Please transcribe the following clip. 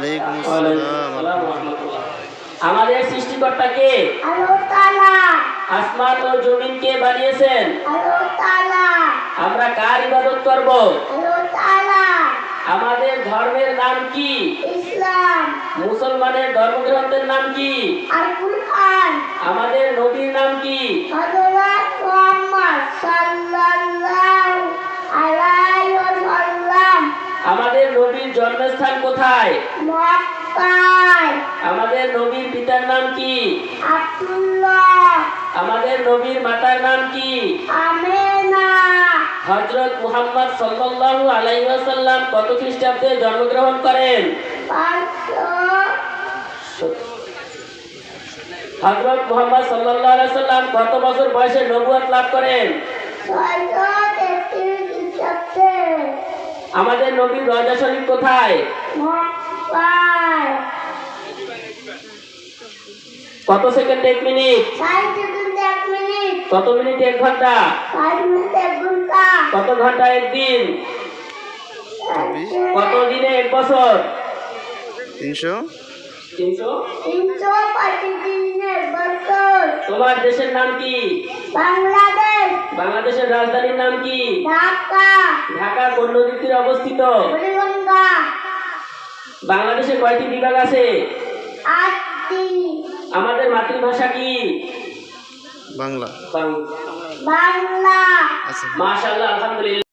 ওয়ালাইকুম আসসালাম আমাদের সৃষ্টিকর্তাকে আল্লাহ তাআলা আসমান ও জমিন কে বানিয়েছেন? আল্লাহ তাআলা আমরা কার ইবাদত করব? আল্লাহ তাআলা আমাদের ধর্মের নাম কি? ইসলাম। মুসলমানের ধর্মগ্রন্থের নাম কি? আর কুরআন আমাদের নবীর নাম কি হযরত মুহাম্মদ সাল্লাল্লাহু আলাইহি ওয়াসাল্লাম আমাদের নবীর জন্মস্থান কোথায়? মক্কায়। আমাদের নবীর পিতার নাম কি? আব্দুল্লাহ। আমাদের নবীর মাতার নাম কি? আমেনা। হজরত মুহাম্মদ সাল্লাল্লাহু আলাইহি ওয়াসাল্লাম কত খ্রিস্টাব্দে জন্মগ্রহণ করেন? হজরত মুহাম্মদ সাল্লাল্লাহু আলাইহি সাল্লাম কত বছর বয়সে নবুয়ত লাভ করেন? আমাদের নবীর রজা শরীফ কোথায়? কত সেকেন্ড এক মিনিট? ষাট সেকেন্ড এক মিনিট। কত মিনিট এক ঘণ্টা? এক ঘণ্টা। কত ঘণ্টা একদিন কত দিনে এক বছর? তিনশো। তোমার দেশের নাম কি? বাংলাদেশ। বাংলাদেশের রাজধানীর নাম কি? ঢাকা। ঢাকা কোন নদীর তীরে অবস্থিত? বুড়িগঙ্গা। বাংলাদেশে কয়টি বিভাগ আছে? আটটি। আমাদের মাতৃভাষা কি? বাংলা। বাংলা বাংলা। আচ্ছা। মাশাআল্লাহ আলহামদুলিল্লাহ।